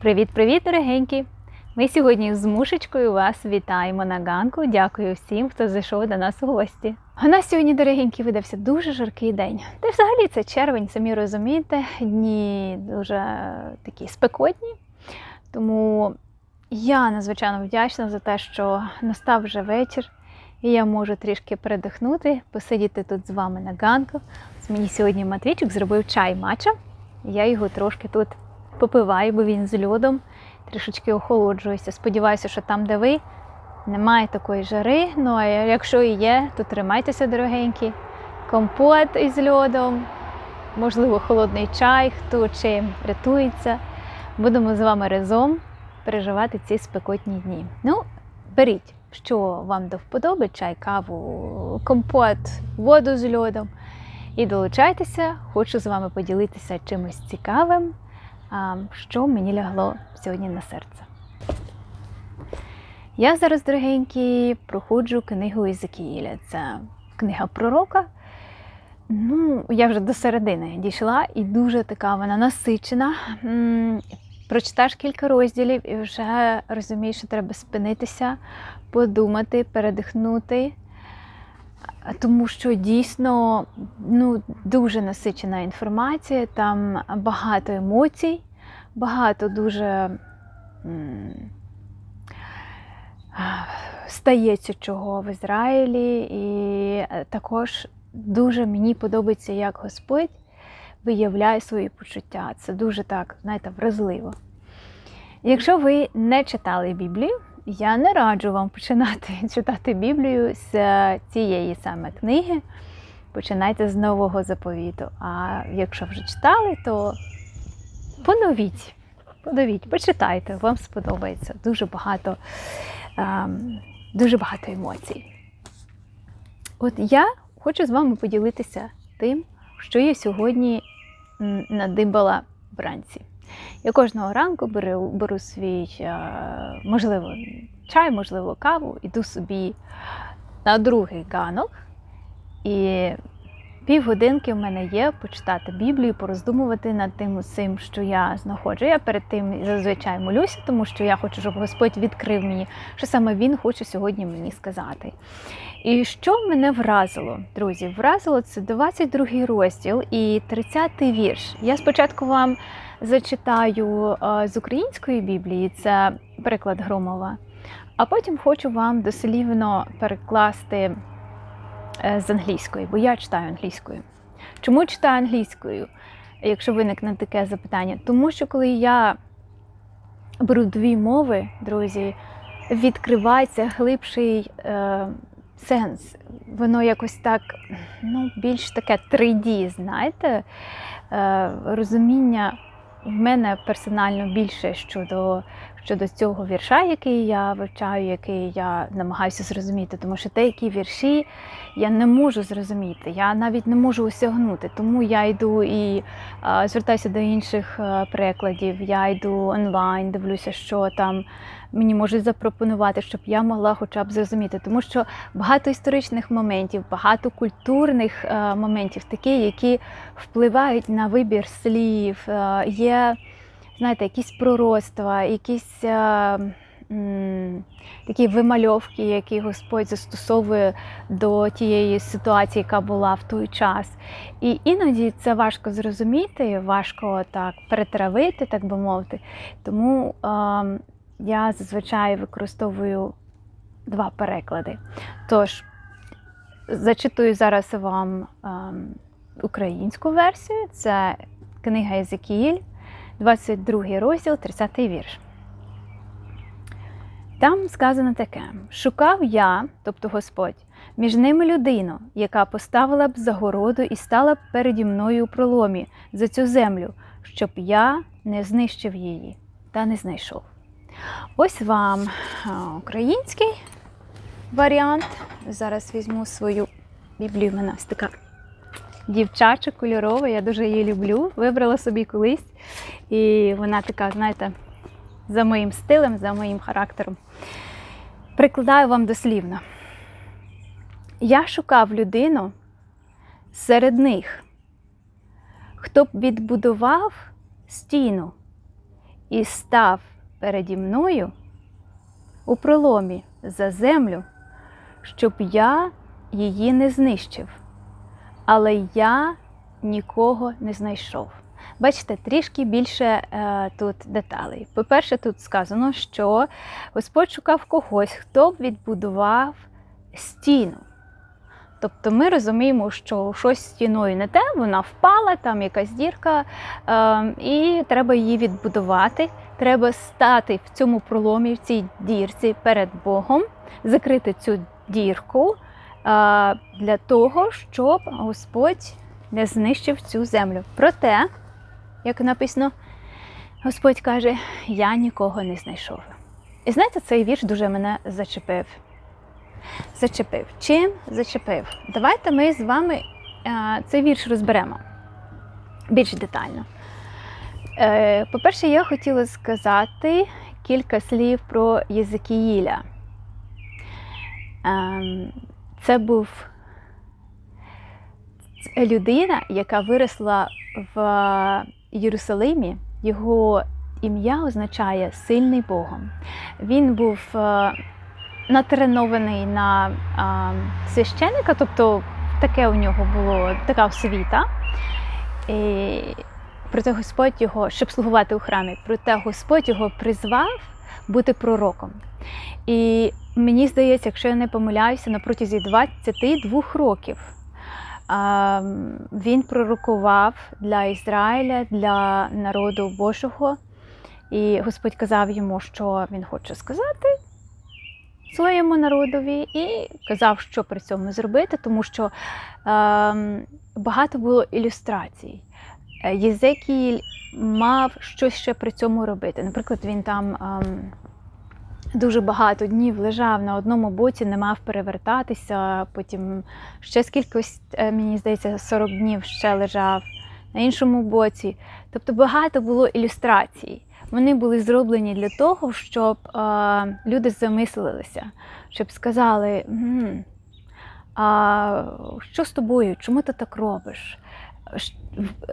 Привіт-привіт, дорогенькі! Ми сьогодні з мушечкою вас вітаємо на ганку. Дякую всім, хто зайшов до нас у гості. У нас сьогодні, дорогенькі, видався дуже жаркий день. Та взагалі це червень, самі розумієте, дні дуже такі спекотні. Тому я надзвичайно вдячна за те, що настав вже вечір, і я можу трішки передихнути, посидіти тут з вами на ганку. Мені сьогодні Матвійчик зробив чай матча. Я його трошки тут попиваю, бо він з льодом, трішечки охолоджуюся. Сподіваюся, що там, де ви, немає такої жари. Ну а якщо і є, то тримайтеся, дорогенькі. Компот із льодом, можливо, холодний чай, хто чим рятується. Будемо з вами разом переживати ці спекотні дні. Ну, беріть, що вам до вподоби, чай, каву, компот, воду з льодом. І долучайтеся, хочу з вами поділитися чимось цікавим, що мені лягло сьогодні на серце. Я зараз, дорогенькі, проходжу книгу Ізекіїля. Це книга пророка. Ну, я вже до середини дійшла, і дуже така вона насичена. Прочитаєш кілька розділів і вже розумієш, що треба спинитися, подумати, передихнути. Тому що дійсно ну, дуже насичена інформація, там багато емоцій, багато дуже стається чого в Ізраїлі, і е, також дуже мені подобається, як Господь виявляє свої почуття. Це дуже так, знаєте, вразливо. Якщо ви не читали Біблію, я не раджу вам починати читати Біблію з цієї саме книги. Починайте з нового заповіту. А якщо вже читали, то поновіть, поновіть, почитайте, вам сподобається. Дуже багато, ем, дуже багато емоцій. От я хочу з вами поділитися тим, що я сьогодні надибала вранці. Я кожного ранку беру, беру свій, е, можливо, чай, можливо, каву, іду собі на другий ганок. І півгодинки в мене є почитати Біблію, пороздумувати над тим усім, що я знаходжу. Я перед тим зазвичай молюся, тому що я хочу, щоб Господь відкрив мені, що саме Він хоче сьогодні мені сказати. І що мене вразило, друзі? Вразило це 22 розділ і 30 вірш. Я спочатку вам зачитаю е, з української Біблії, це переклад Громова, а потім хочу вам дослівно перекласти е, з англійської, бо я читаю англійською. Чому читаю англійською, якщо виникне таке запитання? Тому що коли я беру дві мови, друзі, відкривається глибший е, сенс. Воно якось так, ну, більш таке 3D, знаєте, е, розуміння в мене персонально більше щодо, щодо цього вірша, який я вивчаю, який я намагаюся зрозуміти. Тому що деякі вірші я не можу зрозуміти, я навіть не можу осягнути. Тому я йду і а, звертаюся до інших а, перекладів. Я йду онлайн, дивлюся, що там мені можуть запропонувати, щоб я могла хоча б зрозуміти. Тому що багато історичних моментів, багато культурних а, моментів, такі, які впливають на вибір слів. А, є, знаєте, якісь пророцтва, якісь. А, Такі вимальовки, які Господь застосовує до тієї ситуації, яка була в той час. І іноді це важко зрозуміти, важко так перетравити, так би мовити. Тому е, я зазвичай використовую два переклади. Тож, зачитую зараз вам е, українську версію. Це книга Єзекіїль, 22 розділ, 30 вірш. Там сказано таке: шукав я, тобто Господь, між ними людину, яка поставила б загороду і стала б переді мною у проломі за цю землю, щоб я не знищив її та не знайшов. Ось вам український варіант. Зараз візьму свою біблію. Мене ось така дівчача кольорова, я дуже її люблю. Вибрала собі колись. І вона така, знаєте, за моїм стилем, за моїм характером. Прикладаю вам дослівно. Я шукав людину серед них, хто б відбудував стіну і став переді мною у проломі за землю, щоб я її не знищив, але я нікого не знайшов. Бачите, трішки більше е, тут деталей. По-перше, тут сказано, що Господь шукав когось, хто б відбудував стіну. Тобто ми розуміємо, що щось стіною не те, вона впала, там якась дірка, е, і треба її відбудувати. Треба стати в цьому проломі, в цій дірці перед Богом, закрити цю дірку для того, щоб Господь не знищив цю землю. Проте, як написано, Господь каже: Я нікого не знайшов. І знаєте, цей вірш дуже мене зачепив. Зачепив. Чим зачепив? Давайте ми з вами цей вірш розберемо більш детально. Е, По-перше, я хотіла сказати кілька слів про Єзекіїля. Ем, Це був людина, яка виросла в Єрусалимі. Його ім'я означає сильний Богом. Він був е, натренований на е, священика, тобто таке у нього було така освіта. Проте Господь його, щоб слугувати у храмі, проте Господь його призвав бути пророком. І мені здається, якщо я не помиляюся, на протязі 22 років він пророкував для Ізраїля, для народу Божого. І Господь казав йому, що він хоче сказати своєму народові, і казав, що при цьому зробити, тому що а, багато було ілюстрацій. Е, Єзекіїль мав щось ще при цьому робити. Наприклад, він там ем, дуже багато днів лежав на одному боці, не мав перевертатися, потім ще скількось, е, мені здається, 40 днів ще лежав на іншому боці. Тобто багато було ілюстрацій. Вони були зроблені для того, щоб е, люди замислилися, щоб сказали, «М, а що з тобою, чому ти так робиш?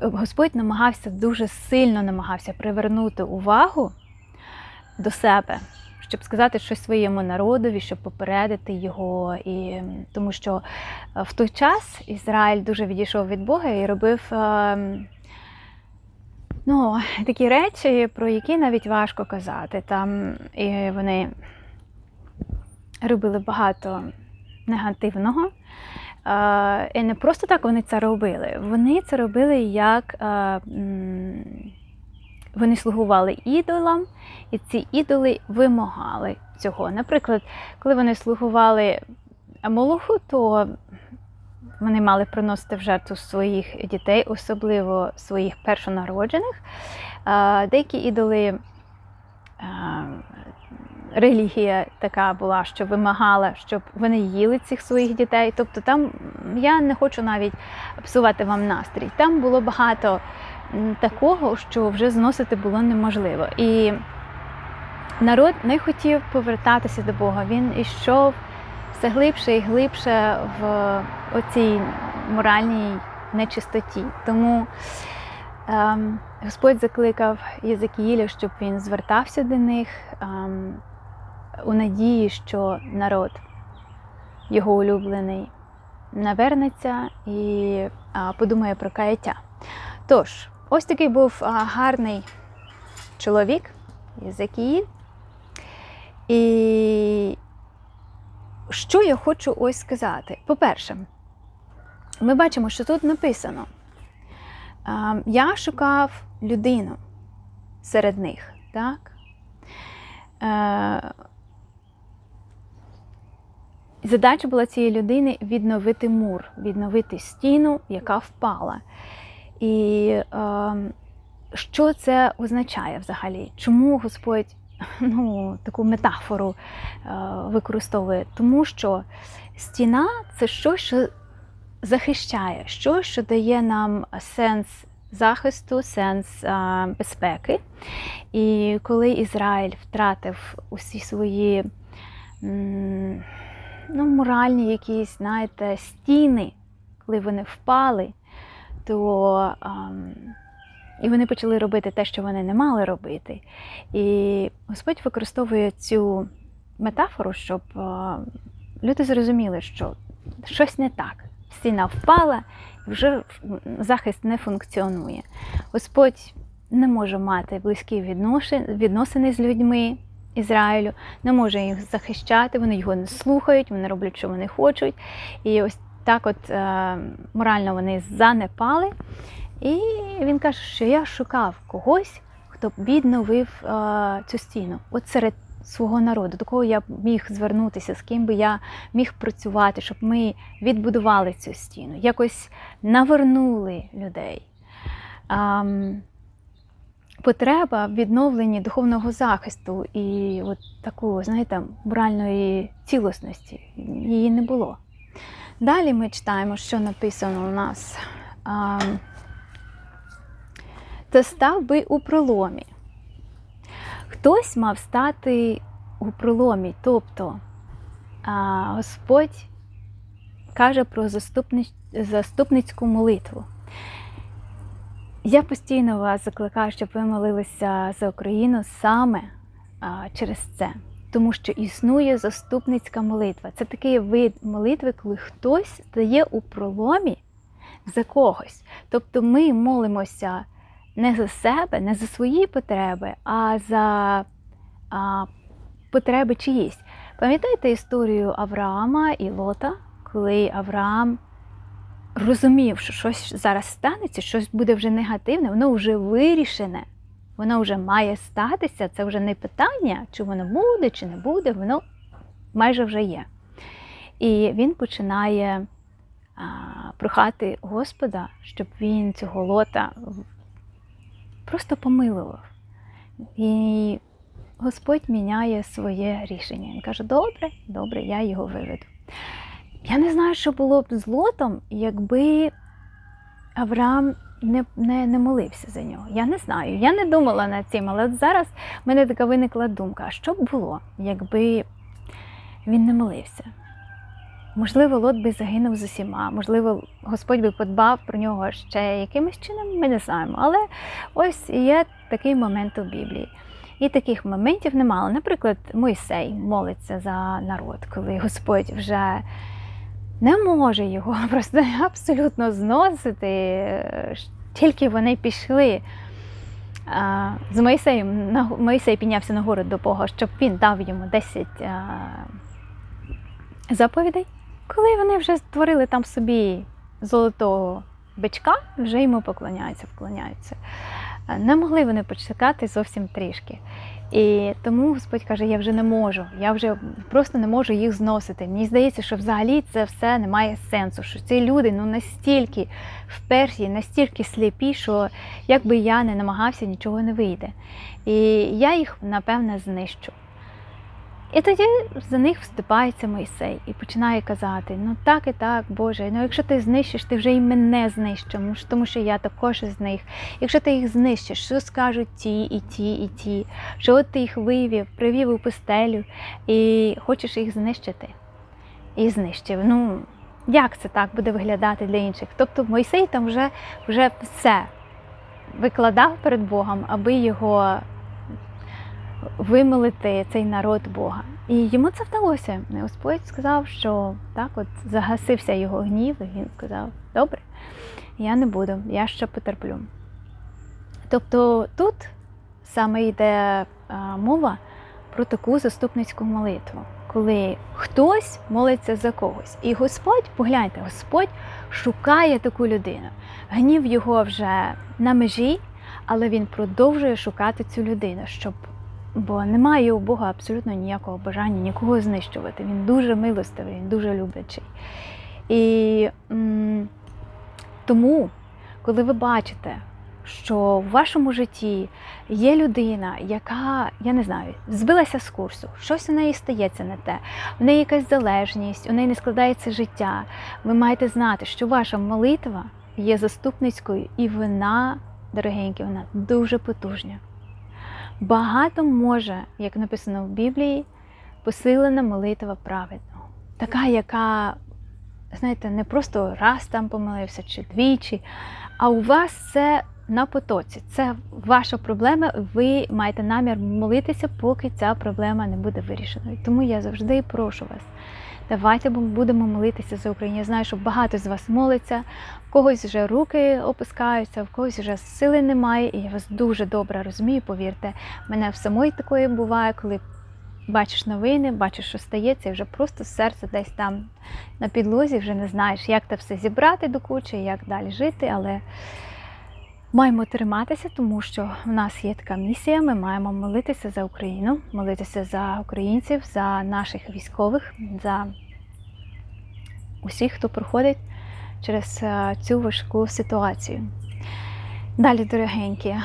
Господь намагався дуже сильно намагався привернути увагу до себе, щоб сказати щось своєму народові, щоб попередити його. І, тому що е, в той час Ізраїль дуже відійшов від Бога і робив е, ну, такі речі, про які навіть важко казати. Там і вони робили багато негативного. І не просто так вони це робили. Вони це робили як вони слугували ідолам, і ці ідоли вимагали цього. Наприклад, коли вони слугували Молоху, то вони мали приносити в жертву своїх дітей, особливо своїх першонароджених. Деякі ідоли релігія така була, що вимагала, щоб вони їли цих своїх дітей. Тобто там я не хочу навіть псувати вам настрій. Там було багато такого, що вже зносити було неможливо. І народ не хотів повертатися до Бога. Він ішов все глибше і глибше в оцій моральній нечистоті. Тому ем, Господь закликав Єзекіїля, щоб він звертався до них ем, у надії, що народ, його улюблений, навернеться і подумає про каяття. Тож, ось такий був гарний чоловік Єзекіїль. І що я хочу ось сказати? По-перше, ми бачимо, що тут написано: я шукав людину серед них, так? Задача була цієї людини відновити мур, відновити стіну, яка впала. І е, що це означає взагалі? Чому Господь ну, таку метафору е, використовує? Тому що стіна це щось, що захищає, щось, що дає нам сенс захисту, сенс е, безпеки. І коли Ізраїль втратив усі свої м, ну, моральні якісь, знаєте, стіни, коли вони впали, то ем, І вони почали робити те, що вони не мали робити. І Господь використовує цю метафору, щоб е, люди зрозуміли, що щось не так. Стіна впала, і вже захист не функціонує. Господь не може мати близькі відносини з людьми Ізраїлю, не може їх захищати, вони його не слухають, вони роблять, що вони хочуть. І ось так, от е, морально вони занепали. І він каже, що я шукав когось, хто б відновив е, цю стіну. От серед свого народу, до кого я б міг звернутися, з ким би я міг працювати, щоб ми відбудували цю стіну, якось навернули людей. Ам, потреба в відновленні духовного захисту і от такої, знаєте, моральної цілісності її не було. Далі ми читаємо, що написано у нас. Та став би у проломі. Хтось мав стати у проломі, тобто Господь каже про заступницьку молитву. Я постійно вас закликаю, щоб ви молилися за Україну саме через це, тому що існує заступницька молитва. Це такий вид молитви, коли хтось стає у проломі за когось. Тобто ми молимося не за себе, не за свої потреби, а за а, потреби чиїсь. Пам'ятаєте історію Авраама і Лота, коли Авраам розумів, що щось зараз станеться, щось буде вже негативне, воно вже вирішене, воно вже має статися. Це вже не питання, чи воно буде, чи не буде, воно майже вже є. І він починає а, прохати Господа, щоб він цього лота просто помилував. І Господь міняє своє рішення. Він каже: добре, добре, я його виведу. Я не знаю, що було б з Лотом, якби Авраам не, не, не молився за нього. Я не знаю. Я не думала над цим, але от зараз в мене така виникла думка: а що б було, якби він не молився? Можливо, Лот би загинув з усіма, можливо, Господь би подбав про нього ще якимось чином, ми не знаємо. Але ось є такий момент у Біблії. І таких моментів немало. Наприклад, Мойсей молиться за народ, коли Господь вже не може його просто абсолютно зносити, тільки вони пішли. З Моїсеєм Моїсей піднявся на гору до Бога, щоб він дав йому 10 а, заповідей. Коли вони вже створили там собі золотого бичка, вже йому поклоняються, вклоняються. Не могли вони почекати зовсім трішки. І тому Господь каже: я вже не можу, я вже просто не можу їх зносити. Мені здається, що взагалі це все не має сенсу. Що ці люди ну настільки вперті, настільки сліпі, що якби я не намагався, нічого не вийде. І я їх напевне знищу. І тоді за них вступається Мойсей і починає казати: ну так і так, Боже, ну якщо ти знищиш, ти вже і мене знищиш, тому що я також із них. Якщо ти їх знищиш, що скажуть ті, і ті, і ті, що от ти їх вивів, привів у пустелю і хочеш їх знищити. І знищив. Ну, як це так буде виглядати для інших? Тобто Мойсей там вже, вже все викладав перед Богом, аби його вимолити цей народ Бога. І йому це вдалося. Господь сказав, що так, от загасився його гнів, і він сказав: Добре, я не буду, я ще потерплю. Тобто тут саме йде а, мова про таку заступницьку молитву, коли хтось молиться за когось. І Господь, погляньте, Господь шукає таку людину. Гнів його вже на межі, але він продовжує шукати цю людину, щоб бо немає у Бога абсолютно ніякого бажання нікого знищувати. Він дуже милостивий, він дуже люблячий. І м, тому, коли ви бачите, що в вашому житті є людина, яка, я не знаю, збилася з курсу, щось у неї стається не те, в неї якась залежність, у неї не складається життя, ви маєте знати, що ваша молитва є заступницькою, і вона, дорогенькі, вона дуже потужна. Багато може, як написано в Біблії, посилена молитва праведного. Така, яка, знаєте, не просто раз там помолився чи двічі, а у вас це на потоці. Це ваша проблема. Ви маєте намір молитися, поки ця проблема не буде вирішеною. Тому я завжди прошу вас. Давайте будемо молитися за Україну. Я знаю, що багато з вас молиться, в когось вже руки опускаються, в когось вже сили немає, і я вас дуже добре розумію, повірте. Мене в самої такої буває, коли бачиш новини, бачиш, що стається, і вже просто серце десь там на підлозі, вже не знаєш, як це все зібрати до кучі, як далі жити, але маємо триматися, тому що в нас є така місія. Ми маємо молитися за Україну, молитися за українців, за наших військових, за усіх, хто проходить через е, цю важку ситуацію. Далі, дорогенькі, е,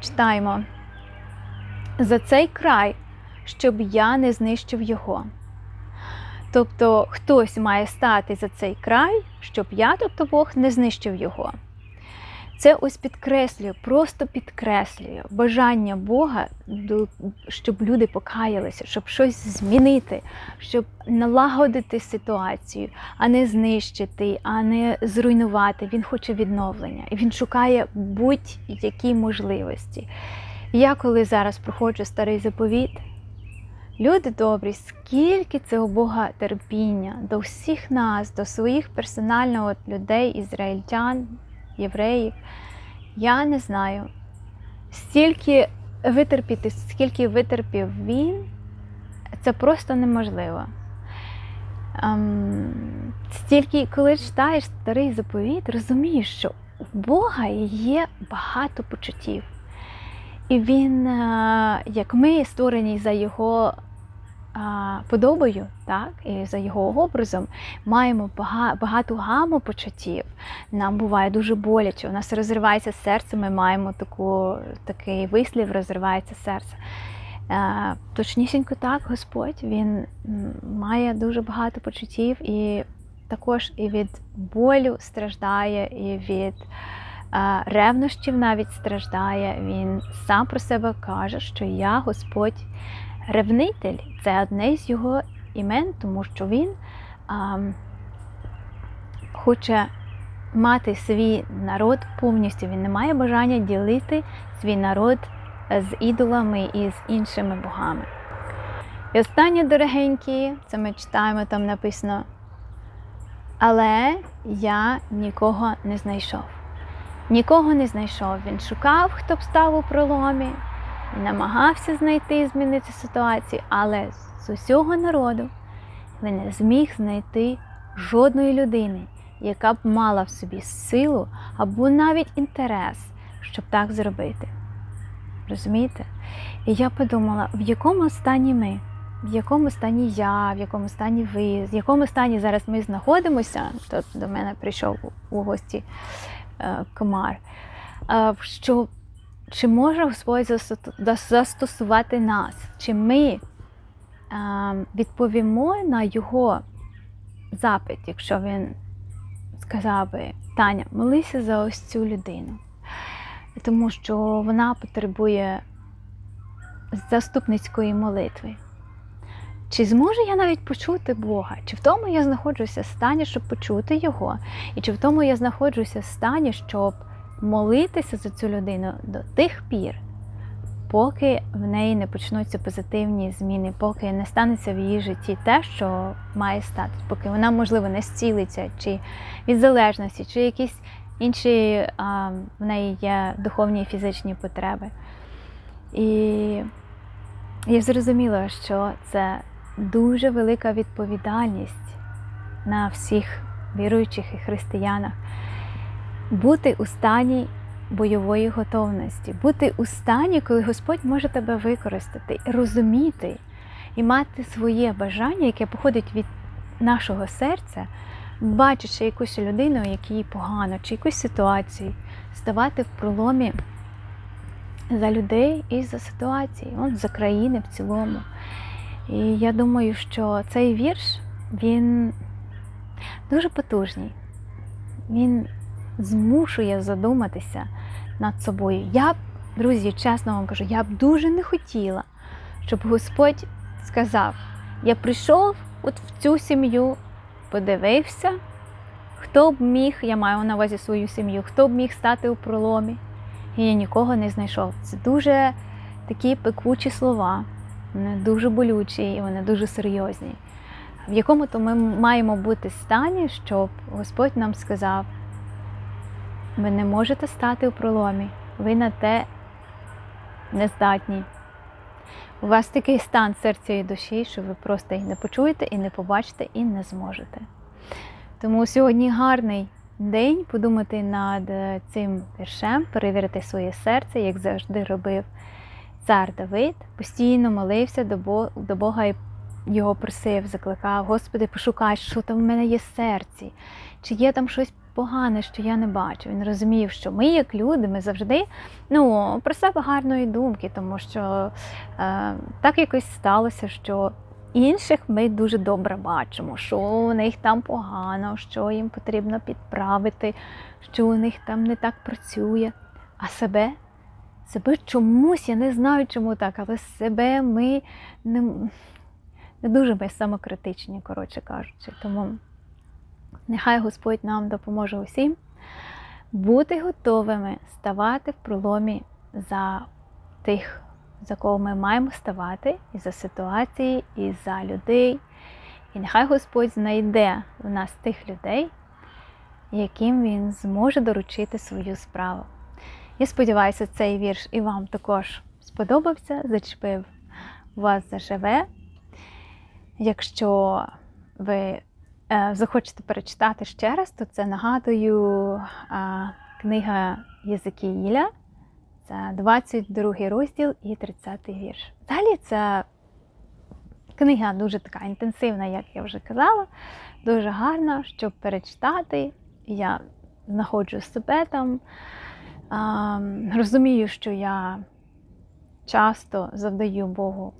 читаємо за цей край, щоб я не знищив його. Тобто хтось має стати за цей край, щоб я, тобто Бог, не знищив його. Це ось підкреслює, просто підкреслює бажання Бога, щоб люди покаялися, щоб щось змінити, щоб налагодити ситуацію, а не знищити, а не зруйнувати. Він хоче відновлення. І він шукає будь-які можливості. Я коли зараз проходжу старий заповіт, люди добрі, скільки цього Бога терпіння до всіх нас, до своїх персонально от людей, ізраїльтян, євреїв. Я не знаю. Стільки витерпіти, скільки витерпів він, це просто неможливо. Ем, стільки, коли читаєш старий заповіт, розумієш, що у Бога є багато почуттів. І він, е, як ми створені за його подобою, так, і за його образом, маємо бага- багату гаму почуттів. Нам буває дуже боляче. У нас розривається серце, ми маємо таку, такий вислів, розривається серце. Е, Точнісінько так, Господь Він має дуже багато почуттів і також і від болю страждає, і від е, ревнощів навіть страждає. Він сам про себе каже, що я Господь ревнитель. Це одне з його імен, тому що він а, хоче мати свій народ повністю. Він не має бажання ділити свій народ з ідолами і з іншими богами. І останнє дорогенькі, це ми читаємо, там написано. Але я нікого не знайшов. Нікого не знайшов. Він шукав, хто б став у проломі, намагався знайти і змінити ситуацію, але з усього народу він не зміг знайти жодної людини, яка б мала в собі силу або навіть інтерес, щоб так зробити. Розумієте? І я подумала, в якому стані ми, в якому стані я, в якому стані ви, в якому стані зараз ми знаходимося. Тут до мене прийшов у гості е, комар. Е, що чи може Господь застосувати нас? Чи ми е, відповімо на Його запит, якщо він сказав би, Таня, молися за ось цю людину, тому що вона потребує заступницької молитви. Чи зможу я навіть почути Бога? Чи в тому я знаходжуся в стані, щоб почути Його? І чи в тому я знаходжуся в стані, щоб молитися за цю людину до тих пір, поки в неї не почнуться позитивні зміни, поки не станеться в її житті те, що має стати, поки вона, можливо, не зцілиться, чи від залежності, чи якісь інші а, в неї є духовні і фізичні потреби. І я зрозуміла, що це дуже велика відповідальність на всіх віруючих і християнах бути у стані бойової готовності, бути у стані, коли Господь може тебе використати, розуміти і мати своє бажання, яке походить від нашого серця, бачачи якусь людину, якій погано, чи якусь ситуацію, ставати в проломі за людей і за ситуації, от за країни в цілому. І я думаю, що цей вірш він дуже потужний. Він змушує задуматися над собою. Я друзі, чесно вам кажу, я б дуже не хотіла, щоб Господь сказав: я прийшов от в цю сім'ю, подивився, Хто б міг, я маю на увазі свою сім'ю, хто б міг стати у проломі? І я нікого не знайшов. Це дуже такі пекучі слова, вони дуже болючі і вони дуже серйозні. В якому то ми маємо бути стані, щоб Господь нам сказав: ви не можете стати у проломі, ви на те не здатні. У вас такий стан серця і душі, що ви просто і не почуєте, і не побачите, і не зможете. Тому сьогодні гарний день подумати над е, цим віршем, перевірити своє серце, як завжди робив цар Давид, постійно молився до Бога і його просив, закликав, Господи, пошукай, що там в мене є в серці, чи є там щось погане, що я не бачу. Він розумів, що ми, як люди, ми завжди ну, про себе гарної думки, тому що е, так якось сталося, що інших ми дуже добре бачимо, що у них там погано, що їм потрібно підправити, що у них там не так працює. А себе, себе чомусь, я не знаю, чому так, але себе ми не, дуже ми самокритичні, коротше кажучи. Тому нехай Господь нам допоможе усім бути готовими ставати в проломі за тих, за кого ми маємо ставати, і за ситуації, і за людей. І нехай Господь знайде в нас тих людей, яким Він зможе доручити свою справу. Я сподіваюся, цей вірш і вам також сподобався, зачепив вас заживе. Якщо ви захочете перечитати ще раз, то це нагадую книга Єзекіїля, це 22 розділ і 30 вірш. Далі це книга дуже така інтенсивна, як я вже казала, дуже гарна, щоб перечитати. Я знаходжу себе там, розумію, що я часто завдаю Богу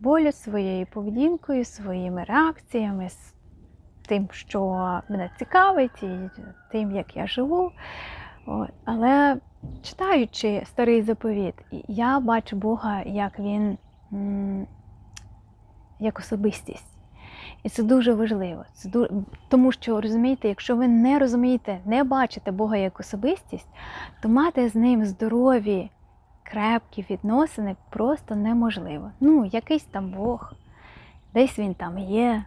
болю своєю поведінкою, своїми реакціями, тим, що мене цікавить, і тим, як я живу. Але читаючи старий заповіт, я бачу Бога, як він як особистість. І це дуже важливо. Це дуже... Тому що розумієте, якщо ви не розумієте, не бачите Бога як особистість, то мати з ним здорові, крепкі відносини просто неможливо. Ну, якийсь там Бог, десь він там є.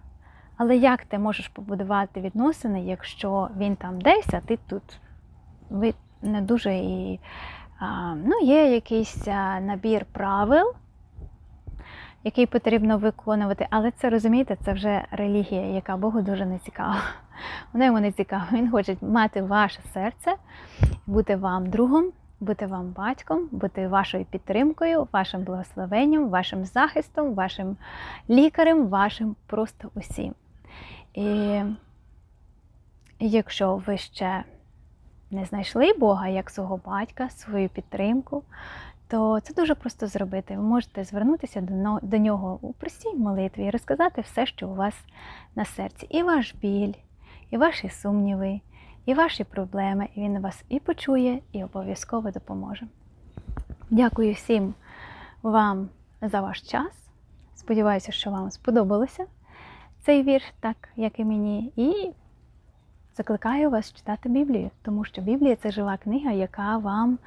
Але як ти можеш побудувати відносини, якщо він там десь, а ти тут? Ви не дуже і. Ну, є якийсь набір правил, який потрібно виконувати, але це розумієте, це вже релігія, яка Богу дуже не цікава. Вона йому не цікава. Він хоче мати ваше серце, бути вам другом, бути вам батьком, бути вашою підтримкою, вашим благословенням, вашим захистом, вашим лікарем, вашим просто усім. І якщо ви ще не знайшли Бога як свого батька, свою підтримку, то це дуже просто зробити. Ви можете звернутися до нього у простій молитві і розказати все, що у вас на серці. І ваш біль, і ваші сумніви, і ваші проблеми. І він вас і почує, і обов'язково допоможе. Дякую всім вам за ваш час. Сподіваюся, що вам сподобалося цей вірш, так як і мені. І закликаю вас читати Біблію, тому що Біблія це жива книга, яка вам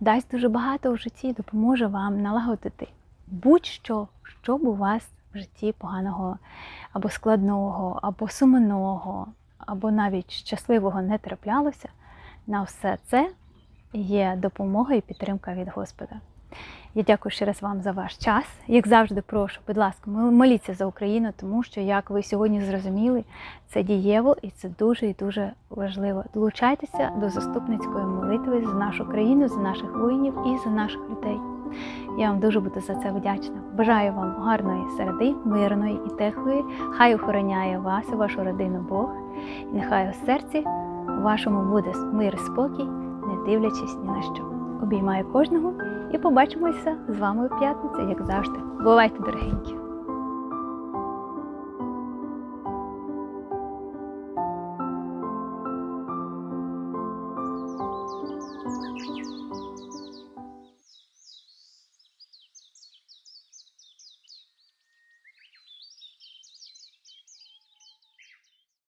дасть дуже багато в житті, допоможе вам налагодити будь-що, що б у вас в житті поганого або складного, або сумного, або навіть щасливого не траплялося. На все це є допомога і підтримка від Господа. Я дякую ще раз вам за ваш час. Як завжди, прошу, будь ласка, моліться за Україну, тому що, як ви сьогодні зрозуміли, це дієво і це дуже і дуже важливо. Долучайтеся до заступницької молитви за нашу країну, за наших воїнів і за наших людей. Я вам дуже буду за це вдячна. Бажаю вам гарної середи, мирної і тихої. Хай охороняє вас і вашу родину Бог, і нехай у серці вашому буде мир і спокій, не дивлячись ні на що. Обіймаю кожного і побачимося з вами у п'ятницю, як завжди. Бувайте, дорогенькі!